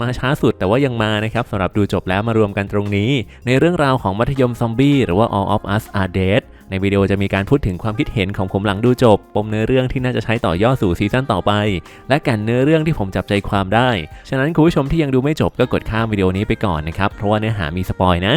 มาช้าสุดแต่ว่ายังมานะครับสำหรับดูจบแล้วมารวมกันตรงนี้ ในเรื่องราวของมัธยมซอมบี้หรือว่า All of Us Are Dead ในวิดีโอจะมีการพูดถึงความคิดเห็นของผมหลังดูจบ ปมเนื้อเรื่องที่น่าจะใช้ต่อยอดสู่ซีซั่นต่อไป และกันเนื้อเรื่องที่ผมจับใจความได้ ฉะนั้นคุณผู้ชมที่ยังดูไม่จบก็กดข้ามวิดีโอนี้ไปก่อนนะครับ เพราะว่าเนื้อหามีสปอยนะ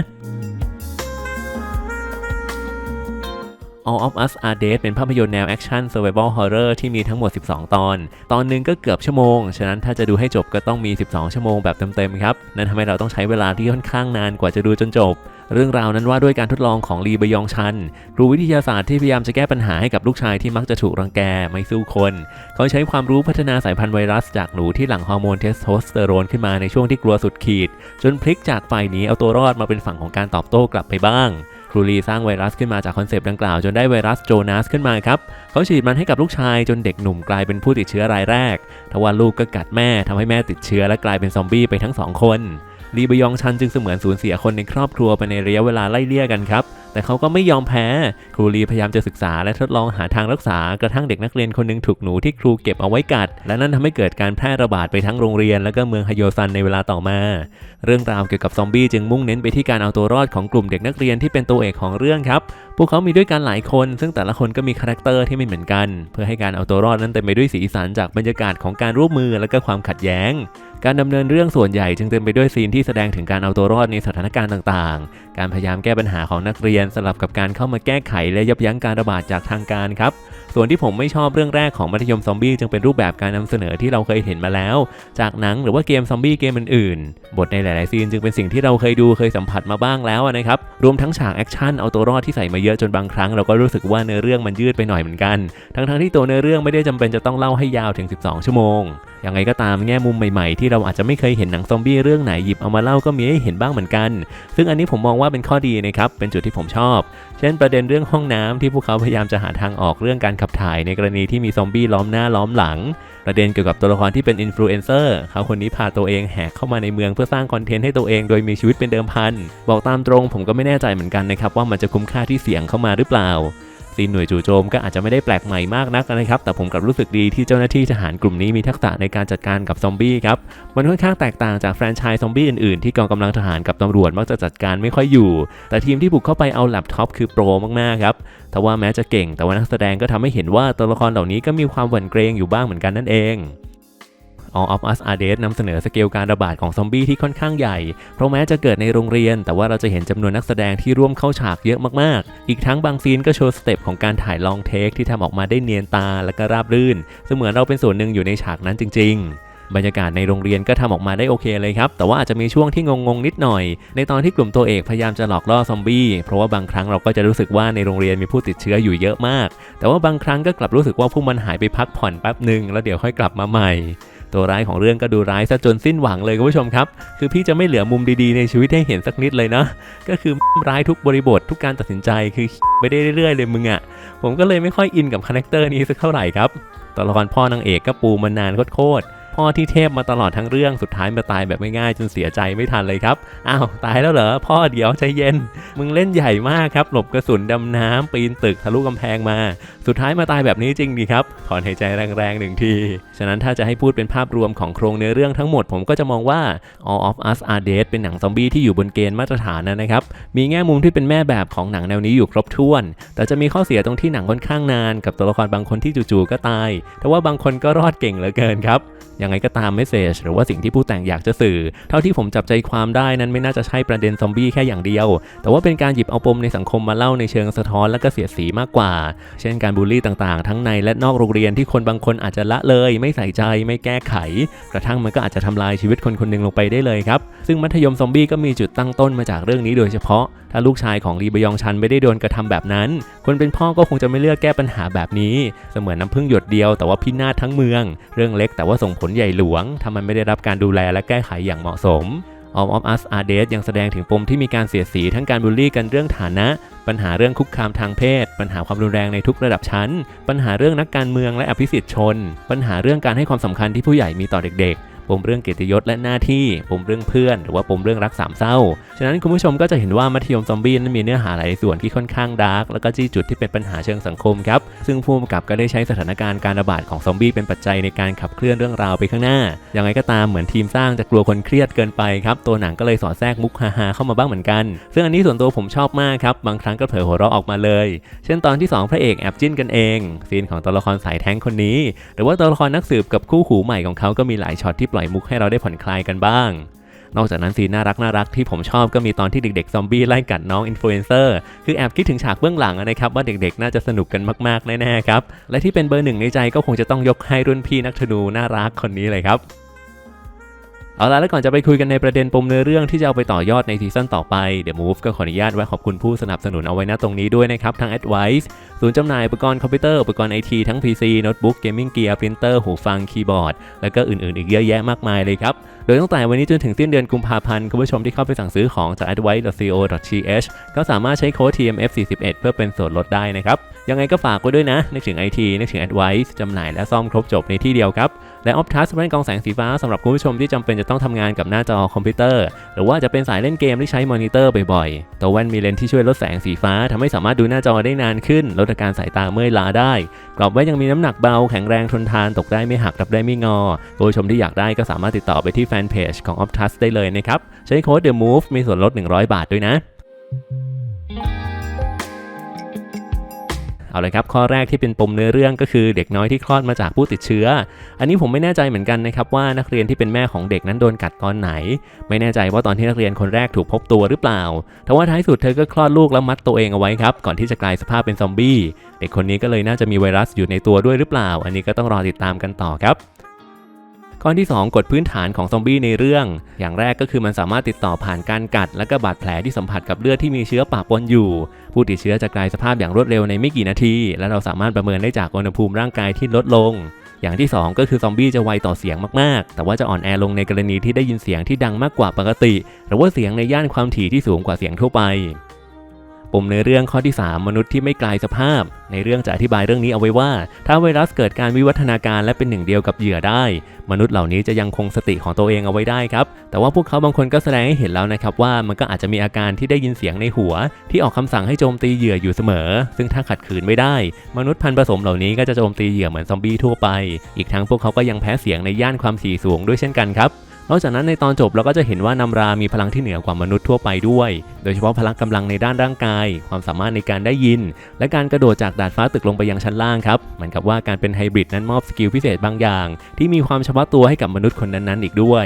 All of Us Are Dead เป็นภาพยนตร์แนวแอคชั่น Survival Horror ที่มีทั้งหมด 12 ตอน ตอนหนึ่งก็เกือบชั่วโมง ฉะนั้นถ้าจะดูให้จบก็ต้องมี 12 ชั่วโมงแบบเต็มๆครับ นั่นทำให้เราต้องใช้เวลาที่ค่อนข้างนานกว่าจะดูจนจบ เรื่องราวนั้นว่าด้วยการทดลองของลีบยองชันครูวิทยาศาสตร์ที่พยายามจะแก้ปัญหาให้กับลูกชายที่มักจะถูกรังแกไม่สู้คน เขาใช้ความรู้พัฒนาสายพันธุ์ไวรัสจากหนูที่หลั่งฮอร์โมนเทสโทสเตอโรนขึ้นมาในช่วงที่กลัวสุดขีด จนพลิกจากฝ่ายหนี้เอาตัวรอดมาเป็นฝั่งของการตอบโต้กลับไปบ้าง ครูลีสร้างไวรัสขึ้นมาจากคอนเซปต์ดังกล่าวจนได้ไวรัสโจนาสขึ้นมาครับ เขาฉีดมันให้กับลูกชายจนเด็กหนุ่มกลายเป็นผู้ติดเชื้อรายแรก ทว่าลูกก็กัดแม่ทำให้แม่ติดเชื้อและกลายเป็นซอมบี้ไปทั้งสองคนลีบยองชันจึงเสมือนสูญเสียคนในครอบครัวไปในระยะเวลาไล่เลี่ยกันครับ แต่เขาก็ไม่ยอมแพ้ ครูลีพยายามจะศึกษาและทดลองหาทางรักษากระทั่งเด็กนักเรียนคนหนึงถูกหนูที่ครูเก็บเอาไว้กัด และนั่นทำให้เกิดการแพร่ระบาดไปทั้งโรงเรียน และก็เมืองฮโยซันในเวลาต่อมา เรื่องราวเกี่ยวกับซอมบี้จึงมุ่งเน้นไปที่การเอาตัวรอดของกลุ่มเด็กนักเรียนที่เป็นตัวเอกของเรื่องครับ พวกเขามีด้วยกันหลายคน ซึ่งแต่ละคนก็มีคาแรคเตอร์ที่ไม่เหมือนกัน เพื่อให้การเอาตัวรอดนั้นเต็มไปด้วยสีสันจากบรรยากาศของการร่วมมือและก็ความขัดแย้งการดำเนินเรื่องส่วนใหญ่จึงเต็มไปด้วยซีนที่แสดงถึงการเอาตัวรอดในสถานการณ์ต่างๆ การพยายามแก้ปัญหาของนักเรียนสลับกับการเข้ามาแก้ไขและยับยั้งการระบาดจากทางการครับ ส่วนที่ผมไม่ชอบเรื่องแรกของมัธยมซอมบี้จึงเป็นรูปแบบการนำเสนอที่เราเคยเห็นมาแล้ว จากหนังหรือว่าเกมซอมบี้เกมอื่นๆ บทในหลาย ๆ ซีนจึงเป็นสิ่งที่เราเคยดูเคยสัมผัสมาบ้างแล้วนะครับ รวมทั้งฉากแอคชั่นเอาตัวรอดที่ใส่มาเยอะจนบางครั้งเราก็รู้สึกว่าเนื้อเรื่องมันยืดไปหน่อยเหมือนกัน ทั้งๆที่ตัวเนื้อเรื่องไม่ได้จำเป็นจะต้องเล่าให้ยาวถึง 12 ชั่วโมง ยังไงก็ตามแง่มุมใหม่ ๆ ที่เราอาจจะไม่เคยเห็นหนังซอมบี้เรื่องไหนหยิบเอามาเล่าก็มีให้เห็นบ้างเหมือนกัน ซึ่งอันนี้ผมมองว่าเป็นข้อดีนะครับ เป็นจุดที่ผมชอบ เช่น ประเด็นเรื่องห้องน้ำที่พวกเขาพยายามจะหาทางออกเรื่องการขับถ่ายในกรณีที่มีซอมบี้ล้อมหน้าล้อมหลัง ประเด็นเกี่ยวกับตัวละครที่เป็นอินฟลูเอนเซอร์เขาคนนี้พาตัวเองแหกเข้ามาในเมืองเพื่อสร้างคอนเทนต์ให้ตัวเองโดยมีชีวิตเป็นเดิมพัน บอกตามตรงผมก็ไม่แน่ใจเหมือนกันนะครับว่ามันจะคุ้มค่าที่เสี่ยงเข้ามาหรือเปล่า ซีนหน่วยจู่โจมก็อาจจะไม่ได้แปลกใหม่มากนักนะครับ แต่ผมกลับรู้สึกดีที่เจ้าหน้าที่ทหารกลุ่มนี้มีทักษะในการจัดการกับซอมบี้ครับ มันค่อนข้างแตกต่างจากแฟรนไชส์ซอมบี้อื่นๆที่กองกำลังทหารกับตำรวจมักจะจัดการไม่ค่อยอยู่ แต่ทีมที่บุกเข้าไปเอาแล็ปท็อปคือโปรมากๆครับแต่ว่าแม้จะเก่งแต่ว่านักแสดงก็ทำให้เห็นว่าตัวละครเหล่านี้ก็มีความหวั่นเกรงอยู่บ้างเหมือนกันนั่นเอง All of Us Are Dead นำเสนอสเกลการระบาดของซอมบี้ที่ค่อนข้างใหญ่ เพราะแม้จะเกิดในโรงเรียน แต่ว่าเราจะเห็นจำนวนนักแสดงที่ร่วมเข้าฉากเยอะมากๆ อีกทั้งบางซีนก็โชว์สเต็ปของการถ่ายลองเทคที่ทำออกมาได้เนียนตาและก็ราบรื่น เสมือนเราเป็นส่วนหนึ่งอยู่ในฉากนั้นจริง ๆบรรยากาศในโรงเรียนก็ทำออกมาได้โอเคเลยครับ แต่ว่าอาจจะมีช่วงที่งงๆนิดหน่อย ในตอนที่กลุ่มตัวเอกพยายามจะหลอกล่อซอมบี้ เพราะว่าบางครั้งเราก็จะรู้สึกว่าในโรงเรียนมีผู้ติดเชื้ออยู่เยอะมาก แต่ว่าบางครั้งก็กลับรู้สึกว่าพวกมันหายไปพักผ่อนแป๊บหนึ่งแล้วเดี๋ยวค่อยกลับมาใหม่ ตัวร้ายของเรื่องก็ดูร้ายซะจนสิ้นหวังเลยคุณผู้ชมครับ คือพี่จะไม่เหลือมุมดีๆในชีวิตให้เห็นสักนิดเลยนะ ก็คือร้ายทุกบริบททุกการตัดสินใจคือไปได้เรื่อยๆเลยมึงอะ่ะ ผมก็เลยไม่ค่อยอินกับคาแรคเตอร์นี้สักเท่าไหร่ครับ ตัวละครพ่อนางเอกก็ปูมานานโคตร พ่อที่เทพมาตลอดทั้งเรื่องสุดท้ายมาตายแบบง่ายๆจนเสียใจไม่ทันเลยครับ อ้าวตายแล้วเหรอพ่อเดี๋ยวใจเย็น มึงเล่นใหญ่มากครับ หลบกระสุนดำน้ำปีนตึกทะลุกำแพงมา สุดท้ายมาตายแบบนี้จริงดีครับ ถอนหายใจแรงๆหนึ่งที ฉะนั้นถ้าจะให้พูดเป็นภาพรวมของโครงเนื้อเรื่องทั้งหมดผมก็จะมองว่า All of Us Are Dead เป็นหนังซอมบี้ที่อยู่บนเกณฑ์มาตรฐานนะครับ มีแง่มุมที่เป็นแม่แบบของหนังแนวนี้อยู่ครบถ้วน แต่จะมีข้อเสียตรงที่หนังค่อนข้างนาน กับตัวละครบางคนที่จู่ๆก็ตาย แต่ว่าบางคนก็รอดเก่งเหลือเกินครับ ยังไงก็ตามเมสเซจหรือว่าสิ่งที่ผู้แต่งอยากจะสื่อ เท่าที่ผมจับใจความได้นั้นไม่น่าจะใช่ประเด็นซอมบี้แค่อย่างเดียว แต่ว่าเป็นการหยิบเอาปมในสังคมมาเล่าในเชิงสะท้อนและก็เสียดสีมากกว่า เช่นการบูลลี่ต่างๆ ทั้งในและนอกโรงเรียนที่คนบางคนอาจจะละเลย ไม่ใส่ใจไม่แก้ไข กระทั่งมันก็อาจจะทำลายชีวิตคนคนหนึ่งลงไปได้เลยครับ ซึ่งมัธยมซอมบี้ก็มีจุดตั้งต้นมาจากเรื่องนี้โดยเฉพาะ ถ้าลูกชายของลีบยองชันไม่ได้โดนกระทำแบบนั้น คนเป็นพ่อก็คงจะไม่เลือกแก้ปัญหาแบบนี้ เสมือนน้ำพึ่งหยดเดียวแต่ว่าพินาศทั้งเมือง เรื่องเล็กแต่ว่าส่งผลใหญ่หลวงทำมันไม่ได้รับการดูแลและแก้ไขอย่างเหมาะสม All of Us Are Dead ยังแสดงถึงปมที่มีการเสียสีทั้งการบูลลี่กันเรื่องฐานะ ปัญหาเรื่องคุกคามทางเพศ ปัญหาความรุนแรงในทุกระดับชั้น ปัญหาเรื่องนักการเมืองและอภิสิทธิชน ปัญหาเรื่องการให้ความสำคัญที่ผู้ใหญ่มีต่อเด็กๆ ปมเรื่องเกียรติยศและหน้าที่ปมเรื่องเพื่อน หรือว่าปมเรื่องรักสามเศร้า ฉะนั้นคุณผู้ชมก็จะเห็นว่ามัธยมซอมบี้นั้นมีเนื้อหาหลายส่วนที่ค่อนข้างดาร์กแล้วก็จี้จุดที่เป็นปัญหาเชิงสังคมครับ ซึ่งผู้กำกับก็ได้ใช้สถานการณ์การระบาดของซอมบี้เป็นปัจจัยในการขับเคลื่อนเรื่องราวไปข้างหน้า ยังไงก็ตามเหมือนทีมสร้างจะกลัวคนเครียดเกินไปครับ ตัวหนังก็เลยสอดแทรกมุกฮาๆเข้ามาบ้างเหมือนกัน ซึ่งอันนี้ส่วนตัวผมชอบมากครับ บางครั้งก็เผยหัวเราะออกมาเลย เช่นตอนที่สองพระเอกแอบจิ้นกันเอง ซีนของตัวละครสายแท้งคนนี้ หรือว่าตัวละครนักสืบกับคู่หูใหม่ของเขาก็มีหลายช็อตที่ปล่อยมุกให้เราได้ผ่อนคลายกันบ้าง นอกจากนั้นซีนน่ารักน่ารักที่ผมชอบก็มีตอนที่เด็กๆซอมบี้ไล่กัดน้องอินฟลูเอนเซอร์คือแอบคิดถึงฉากเบื้องหลังนะครับว่าเด็กๆ น่าจะสนุกกันมากๆแน่ๆครับและที่เป็นเบอร์หนึ่งในใจก็คงจะต้องยกให้รุ่นพี่นักธนูน่ารักคนนี้เลยครับ เอาล่ะแล้วก่อนจะไปคุยกันในประเด็นปมเนื้อเรื่องที่จะเอาไปต่อยอดในซีซั่นต่อไป The Move ก็ขออนุญาตแวะขอบคุณผู้สนับสนุนเอาไว้ณตรงนี้ด้วยนะครับทั้ง Advice ศูนย์จำหน่ายอุปกรณ์คอมพิวเตอร์อุปกรณ์ไอทีทั้ง PC โน้ตบุ๊กเกมมิ่งเกียร์ปรินเตอร์หูฟังคีย์บอร์ด แล้วก็อื่นๆ อีกเยอะแยะมากมายเลยครับ โดยตั้งแต่วันนี้จนถึงสิ้นเดือนกุมภาพันธ์คุณผู้ชมที่เข้าไปสั่งซื้อของจาก advice.co.th ก็สามารถใช้โค้ด TMF41 เพื่อเป็นส่วนลดได้นะครับ ยังไงก็ฝากไว้ด้วยนะ นึกถึง IT นึกถึง Advice จำหน่ายและซ่อมครบจบในที่เดียวครับ และ Optus แว่นกองแสงสีฟ้าสำหรับคุณผู้ชมที่จำเป็นจะต้องทำงานกับหน้าจอคอมพิวเตอร์ หรือว่าจะเป็นสายเล่นเกมที่ใช้มอนิเตอร์บ่อยๆ ตัวแว่นมีเลนส์ที่ช่วยลดแสงสีฟ้าทำให้สามารถดูหน้าจอได้นานขึ้น ลดอาการสายตาเมื่อยล้าได้ กรอบแว่นยังมีน้ำหนักเบาแข็งแรงทนทานตกได้ไม่หักรับได้ไม่งอคุณผู้ชมที่อยากได้ก็สามารถติดต่อไปที่แฟนเพจของ Optus ได้เลยนะครับใช้โค้ด The Move มีส่วนลด 100 บาทด้วยนะ เอาเลยครับข้อแรกที่เป็นปมเนื้อเรื่องก็คือเด็กน้อยที่คลอดมาจากผู้ติดเชื้อ อันนี้ผมไม่แน่ใจเหมือนกันนะครับว่านักเรียนที่เป็นแม่ของเด็กนั้นโดนกัดตอนไหน ไม่แน่ใจว่าตอนที่นักเรียนคนแรกถูกพบตัวหรือเปล่าแต่ว่าท้ายสุดเธอก็คลอดลูกแล้วมัดตัวเองเอาไว้ครับก่อนที่จะกลายสภาพเป็นซอมบี้เด็กคนนี้ก็เลยน่าจะมีไวรัสอยู่ในตัวด้วยหรือเปล่า อันนี้ก็ต้องรอติดตามกันต่อครับ ข้อที่ 2 กฎพื้นฐานของซอมบี้ในเรื่อง อย่างแรกก็คือมันสามารถติดต่อผ่านการกัด และก็บาดแผลที่สัมผัสกับเลือดที่มีเชื้อปะปนอยู่ ผู้ติดเชื้อจะกลายสภาพอย่างรวดเร็วในไม่กี่นาที และเราสามารถประเมินได้จากอุณหภูมิร่างกายที่ลดลง อย่างที่ 2 ก็คือซอมบี้จะไวต่อเสียงมากๆ แต่ว่าจะอ่อนแอลงในกรณีที่ได้ยินเสียงที่ดังมากกว่าปกติ หรือว่าเสียงในย่านความถี่ที่สูงกว่าเสียงทั่วไป ปมในเรื่องข้อที่ 3 มนุษย์ที่ไม่กลายสภาพ ในเรื่องจะอธิบายเรื่องนี้เอาไว้ว่า ถ้าไวรัสเกิดการวิวัฒนาการและเป็นหนึ่งเดียวกับเหยื่อได้ มนุษย์เหล่านี้จะยังคงสติของตัวเองเอาไว้ได้ครับ แต่ว่าพวกเขาบางคนก็แสดงให้เห็นแล้วนะครับว่ามันก็อาจจะมีอาการที่ได้ยินเสียงในหัว ที่ออกคำสั่งให้โจมตีเหยื่ออยู่เสมอ ซึ่งถ้าขัดขืนไม่ได้ มนุษย์พันธุ์ผสมเหล่านี้ก็จะโจมตีเหยื่อเหมือนซอมบี้ทั่วไป อีกทั้งพวกเขาก็ยังแพ้เสียงในย่านความถี่สูงด้วยเช่นกันครับ นอกจากนั้นในตอนจบเราก็จะเห็นว่านำรามีพลังที่เหนือกว่ามนุษย์ทั่วไปด้วย โดยเฉพาะพลังกำลังในด้านร่างกาย ความสามารถในการได้ยิน และการกระโดดจากดาดฟ้าตึกลงไปยังชั้นล่างครับเหมือนกับว่าการเป็นไฮบริดนั้นมอบสกิลพิเศษบางอย่าง ที่มีความเฉพาะตัวให้กับมนุษย์คนนั้นๆ อีกด้วย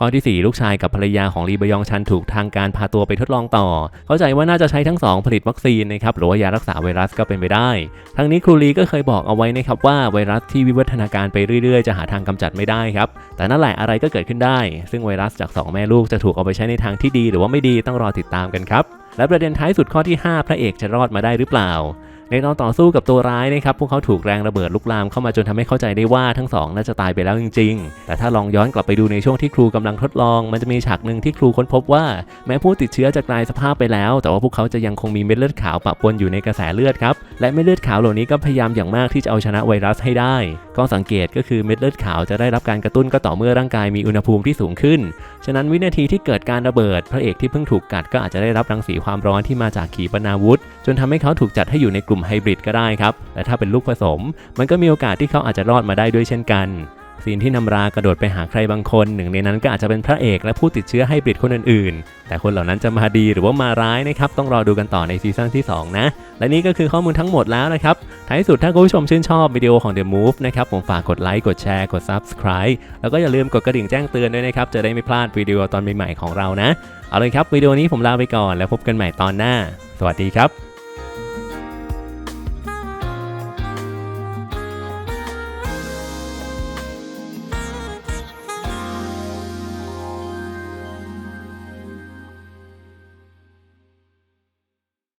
ข้อที่ 4 ลูกชายกับภรรยาของลีบยองชันถูกทางการพาตัวไปทดลองต่อ เข้าใจว่าน่าจะใช้ทั้งสองผลิตวัคซีนนะครับหรือว่ายารักษาไวรัสก็เป็นไปได้ ทั้งนี้ครูลีก็เคยบอกเอาไว้นะครับว่าไวรัสที่วิวัฒนาการไปเรื่อยๆ จะหาทางกำจัดไม่ได้ครับ แต่นั่นแหละอะไรก็เกิดขึ้นได้ ซึ่งไวรัสจาก 2 แม่ลูกจะถูกเอาไปใช้ในทางที่ดี หรือว่าไม่ดีต้องรอติดตามกันครับและประเด็นท้ายสุดข้อที่ 5 พระเอกจะรอดมาได้หรือเปล่า ในตอนต่อสู้กับตัวร้ายนะครับพวกเขาถูกแรงระเบิดลุกลามเข้ามาจนทำให้เข้าใจได้ว่าทั้งสองน่าจะตายไปแล้วจริง ๆ แต่ถ้าลองย้อนกลับไปดูในช่วงที่ครูกำลังทดลอง มันจะมีฉากหนึ่งที่ครูค้นพบว่าแม้ผู้ติดเชื้อจะกลายสภาพไปแล้ว แต่ว่าพวกเขาจะยังคงมีเม็ดเลือดขาวปะปนอยู่ในกระแสเลือดครับและเม็ดเลือดขาวเหล่านี้ก็พยายามอย่างมากที่จะเอาชนะไวรัสให้ได้ข้อสังเกตก็คือเม็ดเลือดขาวจะได้รับการกระตุ้นก็ต่อเมื่อร่างกายมีอุณหภูมิที่สูงขึ้น ฉะนั้นวินาทีที่เกิดการระเบิด พระเอกที่เพิ่งถูกกัดก็อาจจะได้รับรังสีความร้อนที่มาจากขีปนาวุธ จนทำให้เขาถูกจัดให้อยู่ในกลุ่มไฮบริดก็ได้ครับ และถ้าเป็นลูกผสม มันก็มีโอกาสที่เขาอาจจะรอดมาได้ด้วยเช่นกันซีนที่นำรากระโดดไปหาใครบางคน หนึ่งในนั้นก็อาจจะเป็นพระเอกและผู้ติดเชื้อไฮบริดคนอื่นๆ แต่คนเหล่านั้นจะมาดีหรือว่ามาร้ายนะครับ ต้องรอดูกันต่อในซีซั่นที่ 2 นะ และนี่ก็คือข้อมูลทั้งหมดแล้วนะครับ ท้ายสุดถ้าคุณผู้ชมชื่นชอบวิดีโอของ The Move นะครับ ผมฝากกดไลค์ กดแชร์ กด Subscribe แล้วก็อย่าลืมกดกระดิ่งแจ้งเตือนด้วยนะครับ จะได้ไม่พลาดวิดีโอตอนใหม่ๆของเรานะ เอาเลยครับวิดีโอนี้ผมลาไปก่อนแล้วพบกันใหม่ตอนหน้า สวัสดีครับ